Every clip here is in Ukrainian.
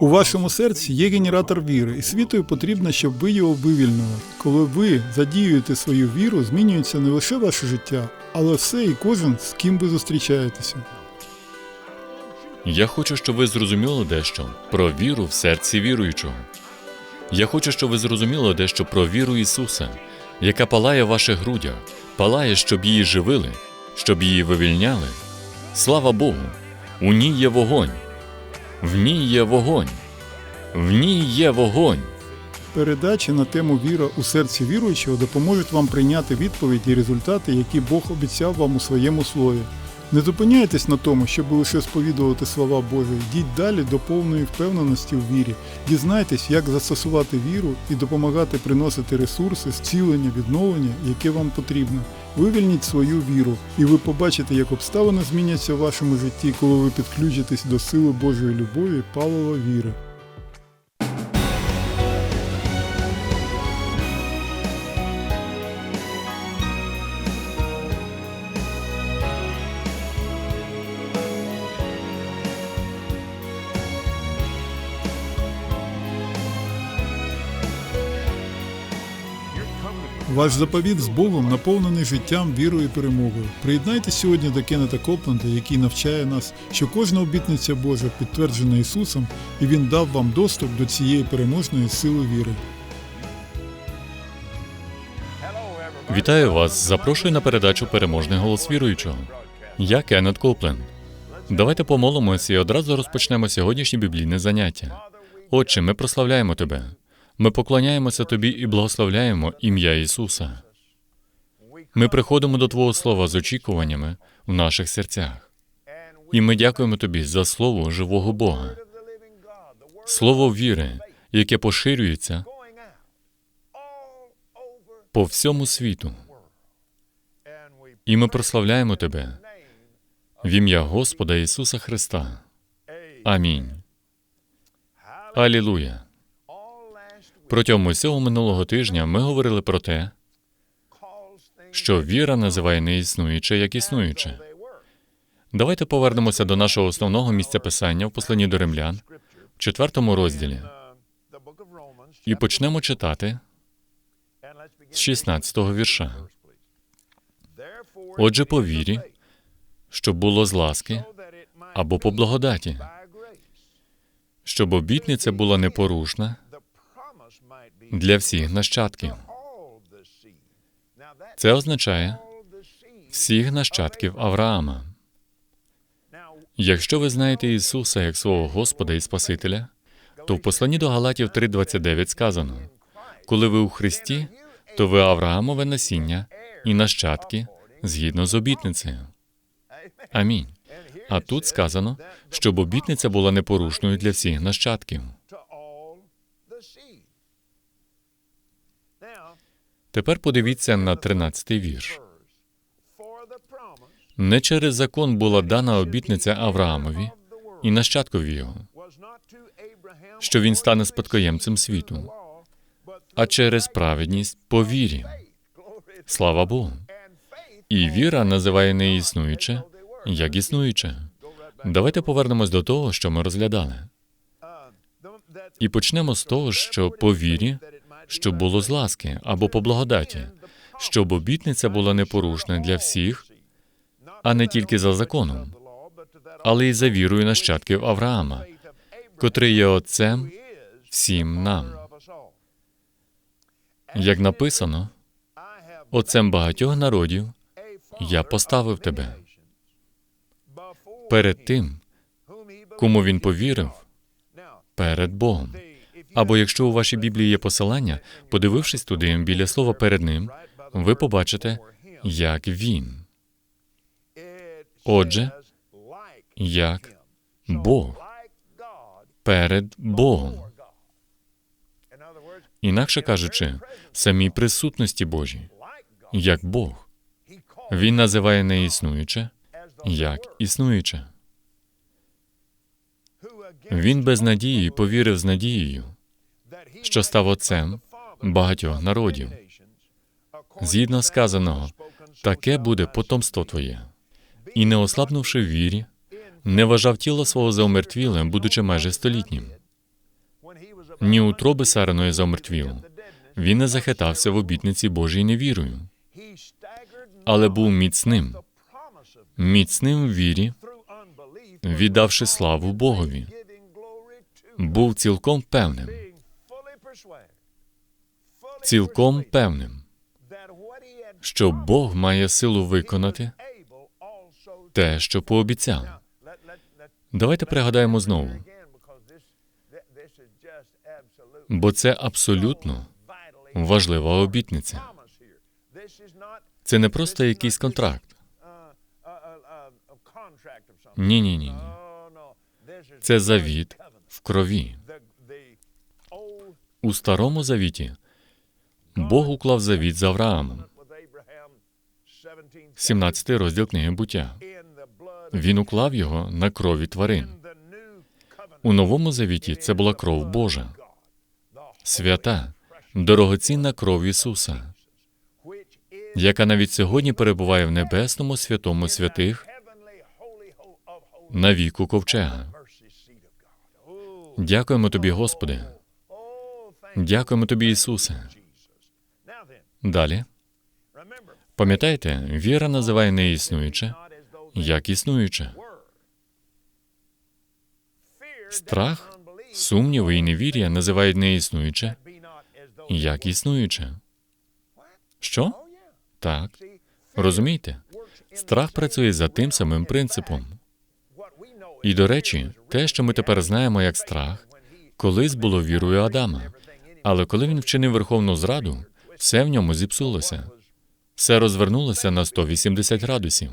У вашому серці є генератор віри, і світою потрібно, щоб ви його вивільнили. Коли ви задіюєте свою віру, змінюється не лише ваше життя, але все і кожен, з ким ви зустрічаєтеся. Я хочу, щоб ви зрозуміли дещо про віру в серці віруючого. Я хочу, щоб ви зрозуміли дещо про віру Ісуса, яка палає в ваших грудях, палає, щоб її живили, щоб її вивільняли. Слава Богу! У ній є вогонь. В ній є вогонь. В ній є вогонь. Передачі на тему віра у серці віруючого допоможуть вам прийняти відповіді і результати, які Бог обіцяв вам у своєму слові. Не зупиняйтесь на тому, щоб лише сповідувати слова Божі. Йдіть далі до повної впевненості в вірі. Дізнайтесь, як застосувати віру і допомагати приносити ресурси, зцілення, відновлення, яке вам потрібно. Вивільніть свою віру, і ви побачите, як обставини зміняться в вашому житті, коли ви підключитесь до сили Божої любові, палива віри. Ваш заповіт з Богом наповнений життям, вірою і перемогою. Приєднайтесь сьогодні до Кеннета Копленда, який навчає нас, що кожна обітниця Божа підтверджена Ісусом, і Він дав вам доступ до цієї переможної сили віри. Вітаю вас! Запрошую на передачу Переможний голос віруючого. Я Кеннет Копленд. Давайте помолимося і одразу розпочнемо сьогоднішнє біблійне заняття. Отче, ми прославляємо Тебе. Ми поклоняємося Тобі і благословляємо ім'я Ісуса. Ми приходимо до Твого Слова з очікуваннями в наших серцях. І ми дякуємо Тобі за слово живого Бога, слово віри, яке поширюється по всьому світу. І ми прославляємо Тебе в ім'я Господа Ісуса Христа. Амінь. Алілуя. Протягом усього минулого тижня ми говорили про те, що віра називає неіснуюче як існуюче. Давайте повернемося до нашого основного місця писання в посланні до римлян, в четвертому розділі, і почнемо читати з 16-го вірша. Отже, по вірі, щоб було з ласки або по благодаті, щоб обітниця була непорушна для всіх нащадків. Це означає всіх нащадків Авраама. Якщо ви знаєте Ісуса як свого Господа і Спасителя, то в посланні до Галатів 3.29 сказано: коли ви у Христі, то ви Авраамове насіння і нащадки згідно з обітницею. Амінь. А тут сказано, щоб обітниця була непорушною для всіх нащадків. Тепер подивіться на 13-й вірш. Не через закон була дана обітниця Авраамові і нащадкові його, що він стане спадкоємцем світу, а через праведність по вірі. Слава Богу. І віра називає неіснуюче як існуюче. Давайте повернемось до того, що ми розглядали. І почнемо з того, що по вірі, щоб було з ласки або по благодаті, щоб обітниця була непорушна для всіх, а не тільки за законом, але й за вірою нащадків Авраама, котрий є отцем всім нам. Як написано, отцем багатьох народів я поставив тебе перед тим, кому він повірив, перед Богом. Або якщо у вашій Біблії є посилання, подивившись туди біля слова перед ним, ви побачите, як він. Отже, як Бог перед Богом. Інакше кажучи, в самій присутності Божій, як Бог. Він називає неіснуюче як існуюче. Він без надії повірив з надією, що став отцем багатьох народів. Згідно сказаного, таке буде потомство твоє. І не ослабнувши в вірі, не вважав тіло свого за умертвілим, будучи майже столітнім. Ні утроби за умертвілу. Він не захитався в обітниці Божій невірою, але був міцним, міцним в вірі, віддавши славу Богові. Був цілком певним, цілком певним, що Бог має силу виконати те, що пообіцяв. Давайте пригадаємо знову, бо це абсолютно важлива обітниця. Це не просто якийсь контракт. Ні, ні, ні. Це завіт в крові. У старому завіті Бог уклав завіт з Авраамом, 17 розділ книги буття. Він уклав його на крові тварин. У новому завіті це була кров Божа, свята, дорогоцінна кров Ісуса, яка навіть сьогодні перебуває в небесному святому святих на віку ковчега. Дякуємо тобі, Господи. Дякуємо тобі, Ісусе. Далі. Пам'ятаєте, віра називає неіснуюче як існуюче. Страх, сумніви і невір'я називають неіснуюче як існуюче. Що? Так. Розумієте? Страх працює за тим самим принципом. І, до речі, те, що ми тепер знаємо як страх, колись було вірою Адама. Але коли він вчинив верховну зраду, все в ньому зіпсулося. Все розвернулося на 180 градусів.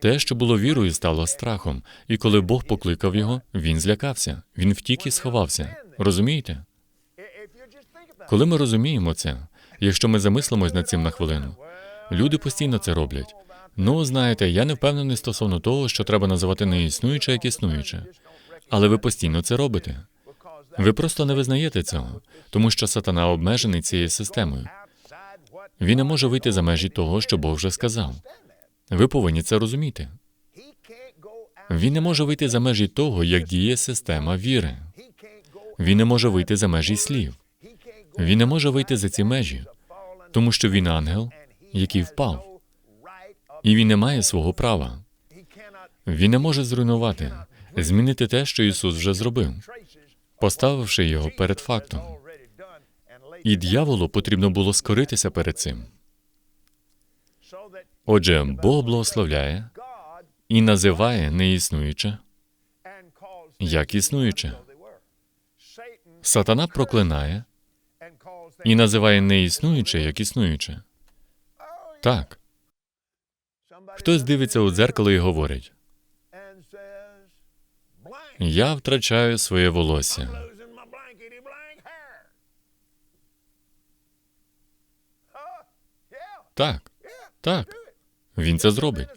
Те, що було вірою, стало страхом, і коли Бог покликав його, він злякався. Він втік і сховався. Розумієте? Коли ми розуміємо це, якщо ми замислимось над цим на хвилину, люди постійно це роблять. Ну, знаєте, я не впевнений стосовно того, що треба називати неіснуюче як існуюче. Але ви постійно це робите. Ви просто не визнаєте цього, тому що сатана обмежений цією системою. Він не може вийти за межі того, що Бог вже сказав. Ви повинні це розуміти. Він не може вийти за межі того, як діє система віри. Він не може вийти за межі слів. Він не може вийти за ці межі, тому що він ангел, який впав, і він не має свого права. Він не може зруйнувати, змінити те, що Ісус вже зробив, поставивши його перед фактом. І дьяволу потрібно було скоритися перед цим. Отже, Бог благословляє і називає неіснуюче як існуюче. Сатана проклинає і називає неіснуюче як існуюче. Так. Хтось дивиться у дзеркало і говорить: Я втрачаю своє волосся. Так, так. Він це зробить.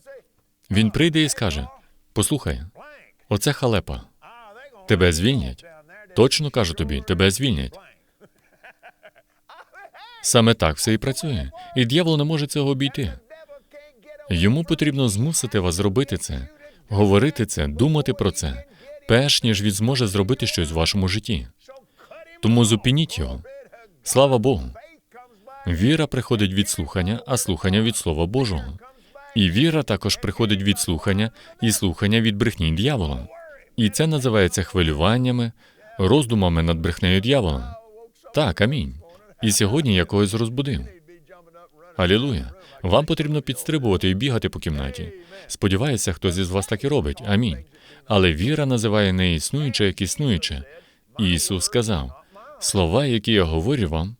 Він прийде і скаже: Послухай, оце халепа. Тебе звільнять. Точно кажу тобі, тебе звільнять. Саме так все і працює. І дьявол не може цього обійти. Йому потрібно змусити вас зробити це, говорити це, думати про це, перш ніж він зможе зробити щось в вашому житті. Тому зупиніть його. Слава Богу. Віра приходить від слухання, а слухання від Слова Божого. І віра також приходить від слухання і слухання від брехні дьявола. І це називається хвилюваннями, роздумами над брехнею дьявола. Так, амінь. І сьогодні я когось розбудив. Алілуя. Вам потрібно підстрибувати і бігати по кімнаті. Сподіваюся, хтось із вас так і робить. Амінь. Але віра називає не існуюче, як існуюче. Ісус сказав: слова, які я говорю вам,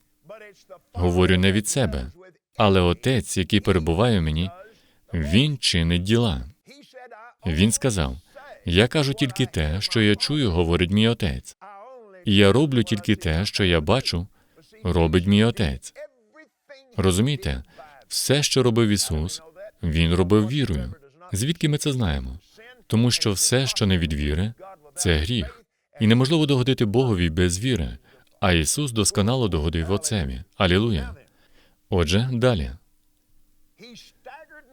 говорю не від себе, але Отець, який перебуває в мені, Він чинить діла. Він сказав: Я кажу тільки те, що я чую, говорить мій отець. І я роблю тільки те, що я бачу, робить мій отець. Розумієте, все, що робив Ісус, Він робив вірою. Звідки ми це знаємо? Тому що все, що не від віри, це гріх. І неможливо догодити Богові без віри, а Ісус досконало догодив Отцеві. Алілуя. Отже, далі.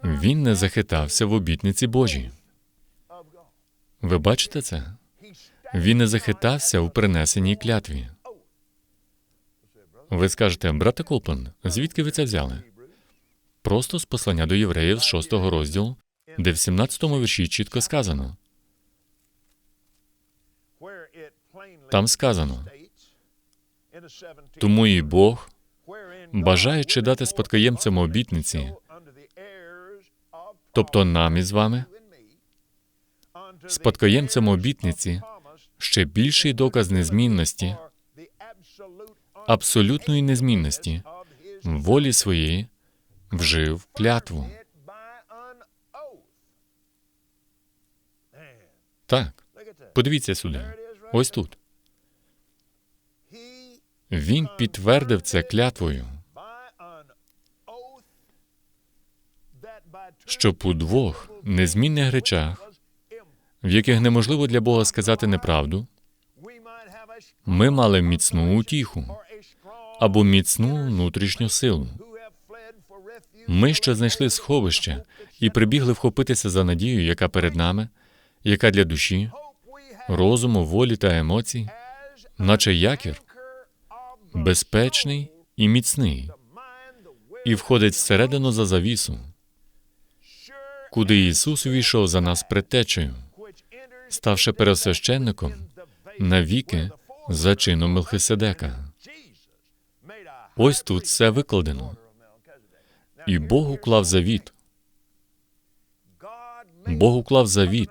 Він не захитався в обітниці Божій. Ви бачите це? Він не захитався у принесеній клятві. Ви скажете, брате Колпен, звідки ви це взяли? Просто з послання до євреїв з 6 розділу, де в 17-му вірші чітко сказано. Там сказано, Тому і Бог, бажаючи дати спадкоємцям обітниці, тобто нам із вами, спадкоємцям обітниці, ще більший доказ незмінності, абсолютної незмінності, волі своєї, вжив клятву. Так, подивіться сюди. Ось тут. Він підтвердив це клятвою, щоб у двох незмінних речах, в яких неможливо для Бога сказати неправду, ми мали міцну утіху або міцну внутрішню силу. Ми, що знайшли сховище і прибігли вхопитися за надію, яка перед нами, яка для душі, розуму, волі та емоцій, наче якір, безпечний і міцний, і входить всередину за завісу, куди Ісус увійшов за нас предтечею, ставши пересвященником навіки за чином Мелхиседека. Ось тут все викладено. І Бог уклав завіт. Бог уклав завіт,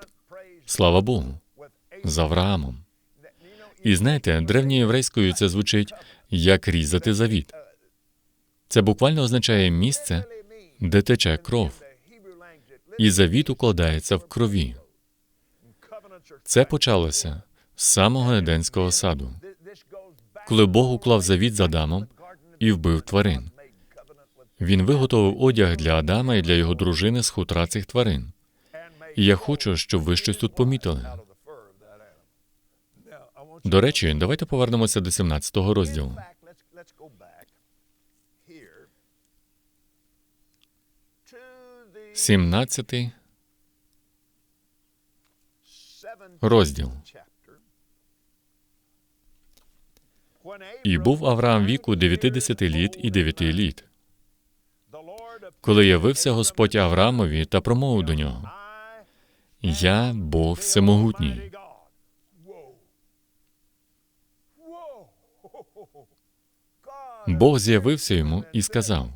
слава Богу, з Авраамом. І знаєте, древньоєврейською це звучить як різати завіт. Це буквально означає місце, де тече кров, і завіт укладається в крові. Це почалося з самого Еденського саду, коли Бог уклав завіт з Адамом і вбив тварин. Він виготовив одяг для Адама і для його дружини з хутра цих тварин. І я хочу, щоб ви щось тут помітили. До речі, давайте повернемося до 17-го розділу. 17-й розділ. І був Авраам віку 90 літ і 9 літ, коли явився Господь Авраамові та промовив до нього: Я Бог всемогутній. Бог з'явився йому і сказав: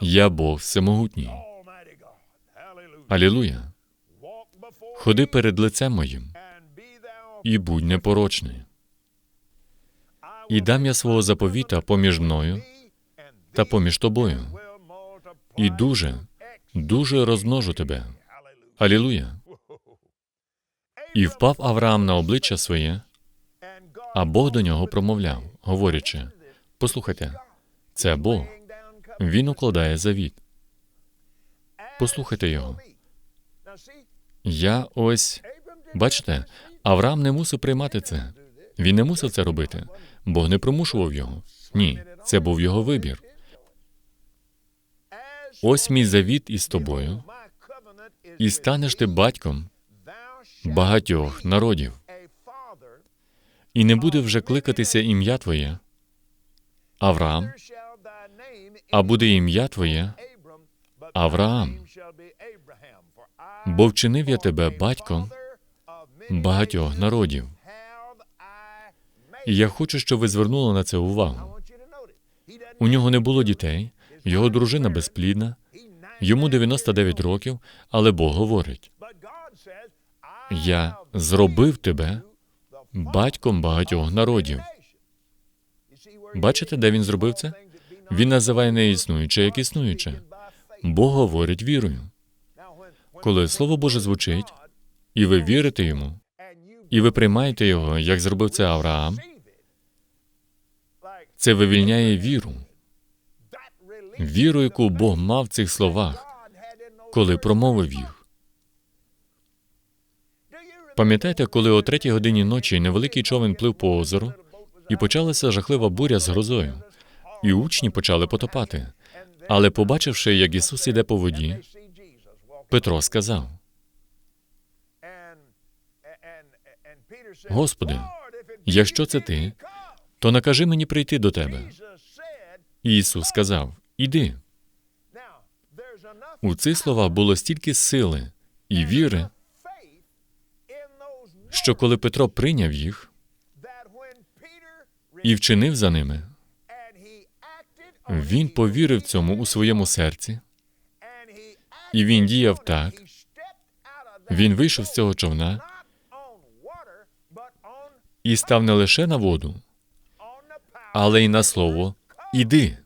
Я Бог всемогутній. Алілуя. Ходи перед лицем моїм і будь непорочний. І дам я свого заповіта поміж мною та поміж тобою. І дуже, дуже розмножу тебе. Алілуя. І впав Авраам на обличчя своє, а Бог до нього промовляв, говорячи: Послухайте, це Бог. Він укладає завіт. Послухайте його. Я ось бачите, Авраам не мусив приймати це. Він не мусив це робити. Бог не примушував його. Ні, це був його вибір. Ось мій завіт із тобою, і станеш ти батьком багатьох народів, і не буде вже кликатися ім'я твоє Авраам, а буде ім'я твоє Авраам. Бо вчинив я тебе батьком багатьох народів. І я хочу, щоб ви звернули на це увагу. У нього не було дітей, його дружина безплідна, йому 99 років, але Бог говорить: Я зробив тебе батьком багатьох народів. Бачите, де він зробив це? Він називає не існуюче, як існуюче. Бог говорить вірою. Коли Слово Боже звучить, і ви вірите йому, і ви приймаєте його, як зробив це Авраам, це вивільняє віру, віру, яку Бог мав в цих словах, коли промовив їх. Пам'ятаєте, коли о третій годині ночі невеликий човен плив по озеру, і почалася жахлива буря з грозою, і учні почали потопати. Але, побачивши, як Ісус іде по воді, Петро сказав: Господи, якщо це ти, то накажи мені прийти до тебе. І Ісус сказав: Іди. У цих словах було стільки сили і віри, що коли Петро прийняв їх і вчинив за ними, він повірив цьому у своєму серці, і він діяв так. Він вийшов з цього човна і став не лише на воду, але й на слово іди,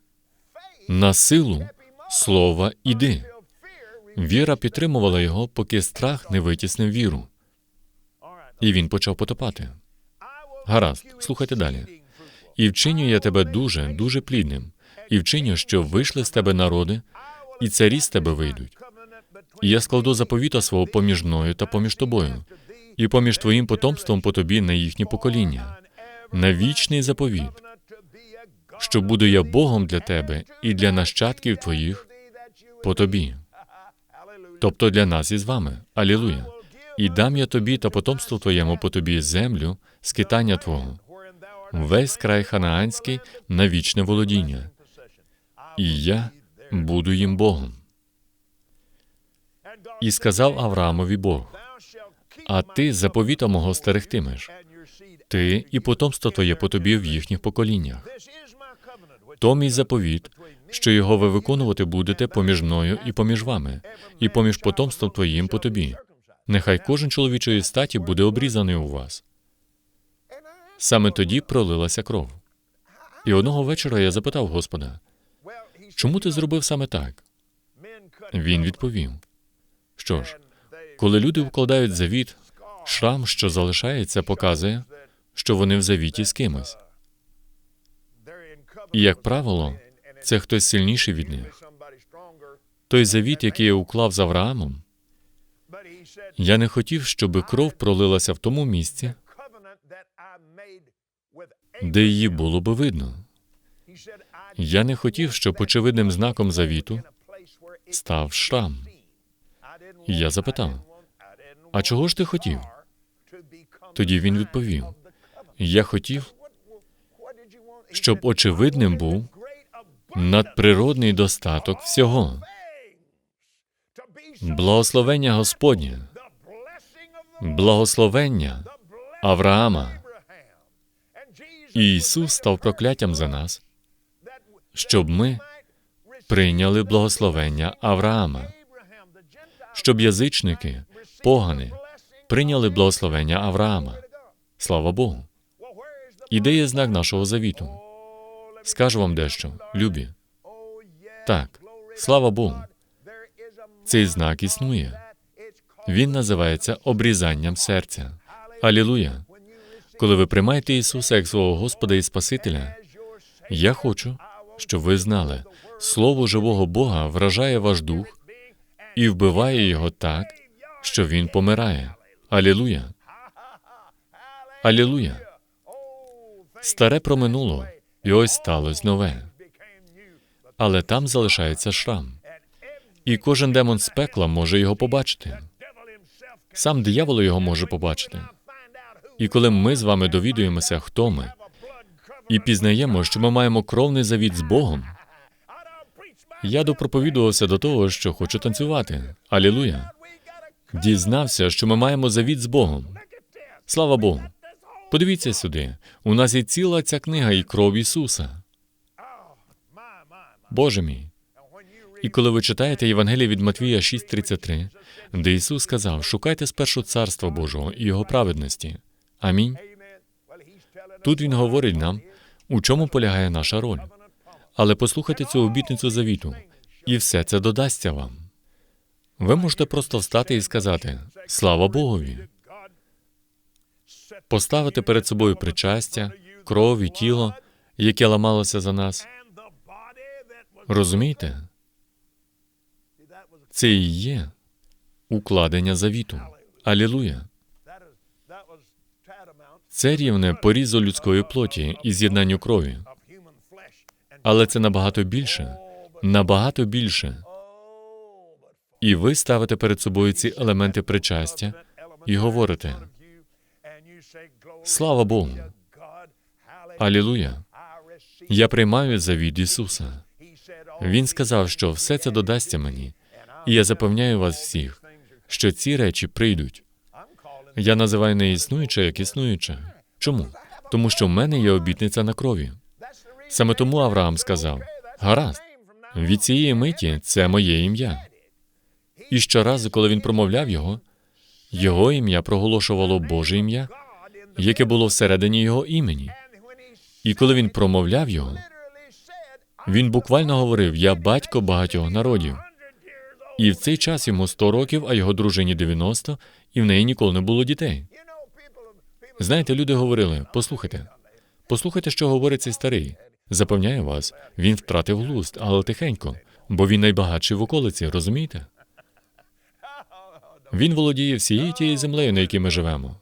на силу слова іди. Віра підтримувала його, поки страх не витіснив віру, і він почав потопати. Гаразд, слухайте далі. І вчиню я тебе дуже, дуже плідним, і вчиню, що вийшли з тебе народи, і царі з тебе вийдуть. І я складу заповіта свого поміж мною та поміж тобою, і поміж твоїм потомством по тобі на їхнє покоління, на вічний заповіт, що буду я Богом для тебе і для нащадків твоїх по тобі, тобто для нас із вами. Алілуя. І дам я тобі та потомству твоєму по тобі землю, скитання твого, весь край ханаанський на вічне володіння, і я буду їм Богом. І сказав Авраамові Бог: А ти заповіта мого стерегтимеш, ти і потомство твоє по тобі в їхніх поколіннях. То мій заповіт, що його ви виконувати будете поміж мною і поміж вами, і поміж потомством твоїм по тобі. Нехай кожен чоловічої статі буде обрізаний у вас. Саме тоді пролилася кров. І одного вечора я запитав Господа, чому ти зробив саме так? Він відповів: що ж, коли люди вкладають завіт, шрам, що залишається, показує, що вони в завіті з кимось. І, як правило, це хтось сильніший від них. Той завіт, який я уклав з Авраамом, я не хотів, щоб кров пролилася в тому місці, де її було би видно. Я не хотів, щоб очевидним знаком завіту став шрам. І я запитав, а чого ж ти хотів? Тоді він відповів: Я хотів, щоб очевидним був надприродний достаток всього, благословення Господнє, благословення Авраама. І Ісус став прокляттям за нас, щоб ми прийняли благословення Авраама, щоб язичники, погани, прийняли благословення Авраама. Слава Богу. І де є знак нашого завіту? Скажу вам дещо, любі. Так, слава Богу. Цей знак існує. Він називається обрізанням серця. Алілуя. Коли ви приймаєте Ісуса як свого Господа і Спасителя, я хочу, щоб ви знали, Слово живого Бога вражає ваш дух і вбиває його так, що він помирає. Алілуя. Алілуя. Старе проминуло, і ось сталося нове. Але там залишається шрам. І кожен демон з пекла може його побачити. Сам диявол його може побачити. І коли ми з вами довідуємося, хто ми, і пізнаємо, що ми маємо кровний завіт з Богом, я допроповідувався до того, що хочу танцювати. Алілуя. Дізнався, що ми маємо завіт з Богом. Слава Богу. Подивіться сюди. У нас є ціла ця книга і кров Ісуса. Боже мій. І коли ви читаєте Євангеліє від Матвія 6:33, де Ісус сказав: шукайте спершу царства Божого і Його праведності. Амінь. Тут Він говорить нам, у чому полягає наша роль. Але послухайте цю обітницю завіту, і все це додасться вам. Ви можете просто встати і сказати: Слава Богові! Поставити перед собою причастя, кров і тіло, яке ламалося за нас. Розумієте? Це і є укладення завіту. Алілуя! Це рівне порізу людської плоті і з'єднанню крові. Але це набагато більше, набагато більше. І ви ставите перед собою ці елементи причастя і говорите: Слава Богу! Алілуя! Я приймаю завід Ісуса. Він сказав, що все це додасться мені, і я запевняю вас всіх, що ці речі прийдуть. Я називаю не існуюче як існуюче. Чому? Тому що в мене є обітниця на крові. Саме тому Авраам сказав: гаразд, від цієї миті це моє ім'я. І щоразу, коли він промовляв його, його ім'я проголошувало Боже ім'я, яке було всередині його імені. І коли він промовляв його, він буквально говорив: Я батько багатьох народів. І в цей час йому 100 років, а його дружині 90, і в неї ніколи не було дітей. Знаєте, люди говорили: послухайте, послухайте, що говорить цей старий. Запевняю вас, він втратив глузд, але тихенько, бо він найбагатший в околиці, розумієте? Він володіє всією тією землею, на якій ми живемо.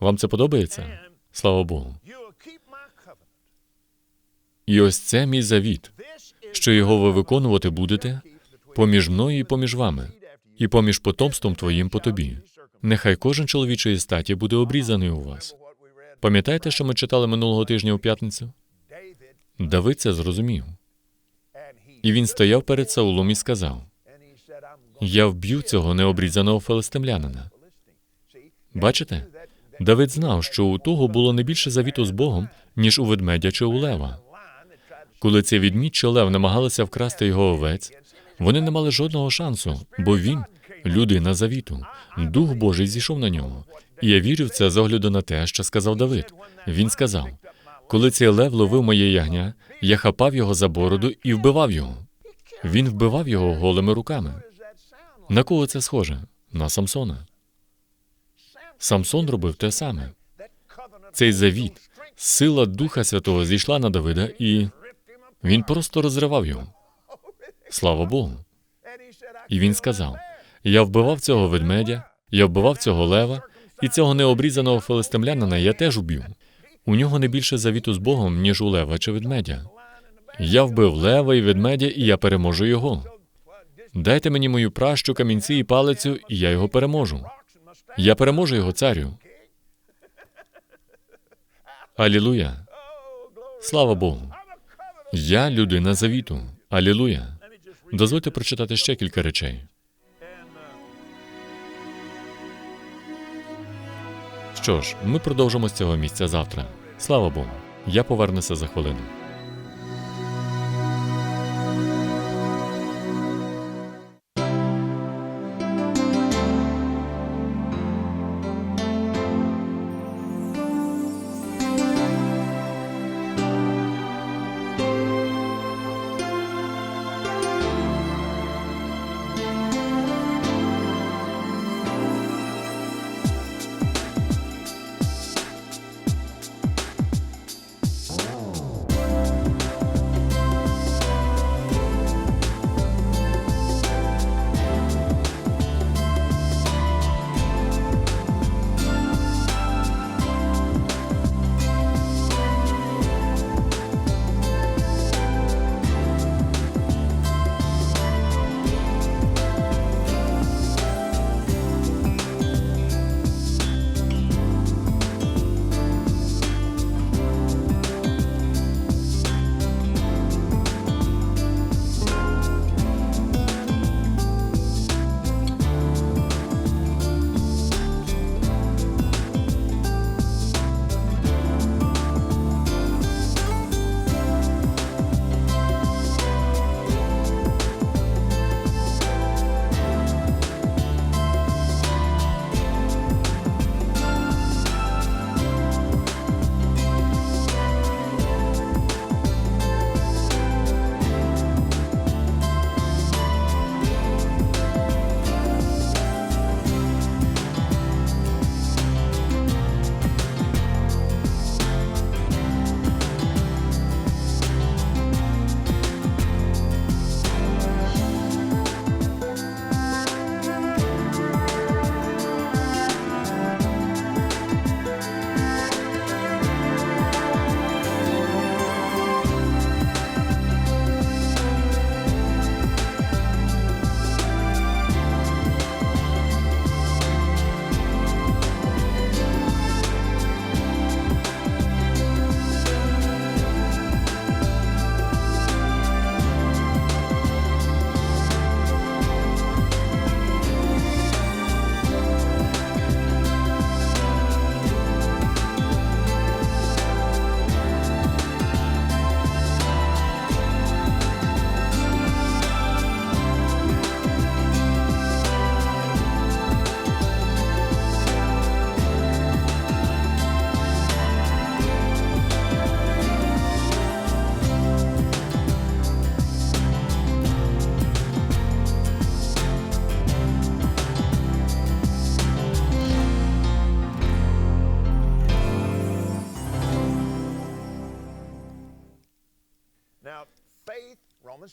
Вам це подобається? Слава Богу. І ось це мій завіт, що його ви виконувати будете поміж мною і поміж вами, і поміж потомством твоїм по тобі. Нехай кожен чоловічої статі буде обрізаний у вас. Пам'ятаєте, що ми читали минулого тижня у п'ятницю? Давид це зрозумів. І він стояв перед Саулом і сказав: Я вб'ю цього необрізаного филистимлянина. Бачите? Давид знав, що у того було не більше завіту з Богом, ніж у ведмедя чи у лева. Коли цей відмідь лев намагалися вкрасти його овець, вони не мали жодного шансу, бо він людина завіту. Дух Божий зійшов на нього. І я вірю в це з огляду на те, що сказав Давид. Він сказав: коли цей лев ловив моє ягня, я хапав його за бороду і вбивав його. Він вбивав його голими руками. На кого це схоже? На Самсона. Самсон робив те саме. Цей завіт, сила Духа Святого зійшла на Давида, і він просто розривав його. Слава Богу. І він сказав: Я вбивав цього ведмедя, я вбивав цього лева, і цього необрізаного филистимлянина я теж уб'ю. У нього не більше завіту з Богом, ніж у лева чи ведмедя. Я вбив лева і ведмедя, і я переможу його. Дайте мені мою пращу, камінці і палицю, і я його переможу. Я переможу його царю. Алілуя. Слава Богу. Я людина завіту. Алілуя. Дозвольте прочитати ще кілька речей. Що ж, ми продовжимо з цього місця завтра. Слава Богу. Я повернуся за хвилину.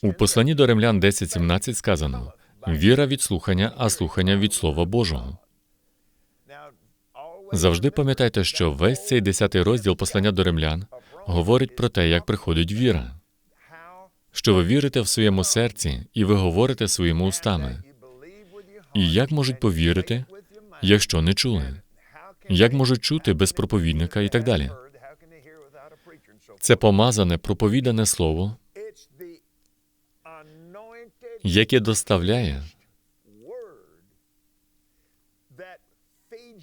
У посланні до римлян 10.17 сказано: віра від слухання, а слухання від Слова Божого. Завжди пам'ятайте, що весь цей 10 розділ послання до римлян говорить про те, як приходить віра, що ви вірите в своєму серці і ви говорите своїми устами. І як можуть повірити, якщо не чули? Як можуть чути без проповідника і так далі? Це помазане, проповідане слово, яке доставляє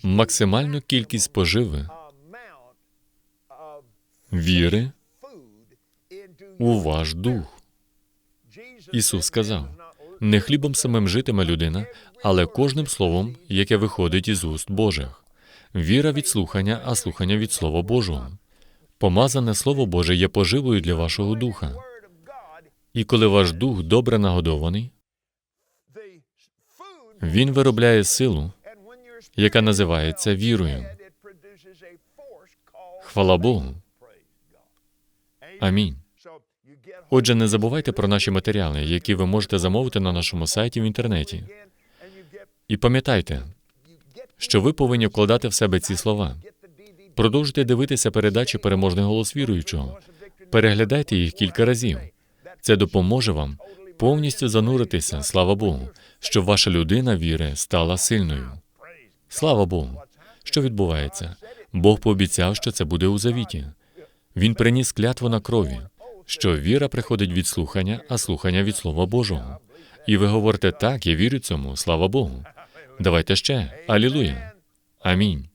максимальну кількість поживи, віри у ваш дух. Ісус сказав: не хлібом самим житиме людина, але кожним словом, яке виходить із уст Божих. Віра від слухання, а слухання від Слова Божого. Помазане Слово Боже є поживою для вашого духа. І коли ваш дух добре нагодований, він виробляє силу, яка називається вірою. Хвала Богу. Амінь. Отже, не забувайте про наші матеріали, які ви можете замовити на нашому сайті в інтернеті. І пам'ятайте, що ви повинні вкладати в себе ці слова. Продовжуйте дивитися передачі Переможний голос віруючого. Переглядайте їх кілька разів. Це допоможе вам повністю зануритися, слава Богу, щоб ваша людина віри стала сильною. Слава Богу. Що відбувається? Бог пообіцяв, що це буде у завіті. Він приніс клятву на крові, що віра приходить від слухання, а слухання від Слова Божого. І ви говорите так, я вірю цьому, слава Богу. Давайте ще. Алілуя. Амінь.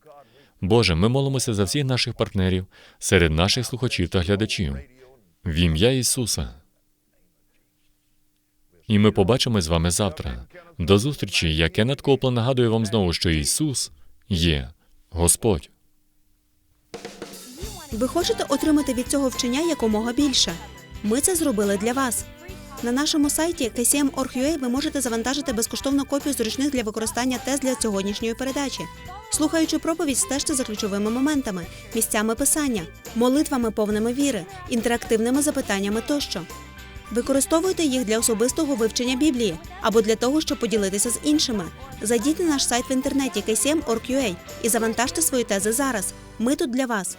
Боже, ми молимося за всіх наших партнерів, серед наших слухачів та глядачів. В ім'я Ісуса. І ми побачимось з вами завтра. До зустрічі. Я Кеннет Коплен нагадую вам знову, що Ісус є Господь. Ви хочете отримати від цього вчення якомога більше? Ми це зробили для вас. На нашому сайті kcm.org.ua ви можете завантажити безкоштовну копію зручних для використання тез для сьогоднішньої передачі. Слухаючи проповідь, стежте за ключовими моментами, місцями писання, молитвами повними віри, інтерактивними запитаннями тощо. Використовуйте їх для особистого вивчення Біблії або для того, щоб поділитися з іншими. Зайдіть на наш сайт в інтернеті kcm.org.ua і завантажте свої тези зараз. Ми тут для вас.